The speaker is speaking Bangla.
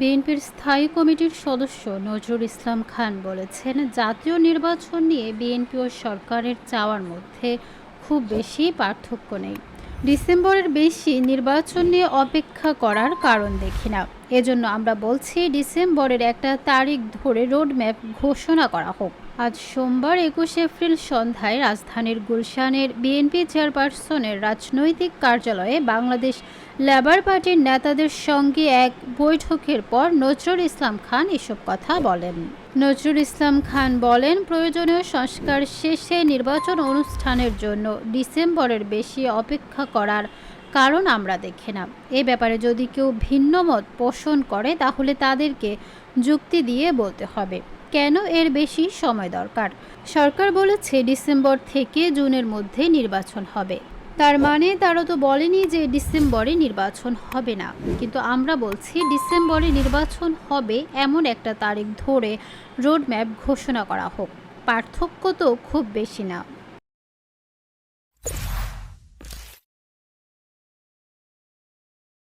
বিএনপির স্থায়ী কমিটির সদস্য নজরুল ইসলাম খান বলেছেন, জাতীয় নির্বাচন নিয়ে বিএনপি ও সরকারের চাওয়ার মধ্যে খুব বেশি পার্থক্য নেই। ডিসেম্বরের বেশি নির্বাচন নিয়ে অপেক্ষা করার কারণ দেখি না। এজন্য আমরা বলছি ডিসেম্বরের একটা তারিখ ধরে রোডম্যাপ ঘোষণা করা হোক। আজ সোমবার একুশে এপ্রিল সন্ধ্যায় রাজধানীর গুলশানের বিএনপি চেয়ারপারসনের রাজনৈতিক কার্যালয়ে বাংলাদেশ লেবার পার্টির নেতাদের সঙ্গে এক বৈঠকের পর নজরুল ইসলাম খান এসব কথা বলেন। নজরুল ইসলাম খান বলেন, প্রয়োজনীয় সংস্কার শেষে নির্বাচন অনুষ্ঠানের জন্য ডিসেম্বরের বেশি অপেক্ষা করার কারণ আমরা দেখি না এ ব্যাপারে যদি কেউ ভিন্ন মত পোষণ করে, তাহলে তাদেরকে যুক্তি দিয়ে বলতে হবে, কেন এর বেশি সময় দরকার? সরকার বলেছে ডিসেম্বর থেকে জুনের মধ্যে নির্বাচন হবে। তার মানে তারা তো বলেনি যে ডিসেম্বরে নির্বাচন হবে না। কিন্তু আমরা বলছি ডিসেম্বরে নির্বাচন হবে এমন একটা তারিখ ধরে রোডম্যাপ ঘোষণা করা হোক। পার্থক্য তো খুব বেশি না।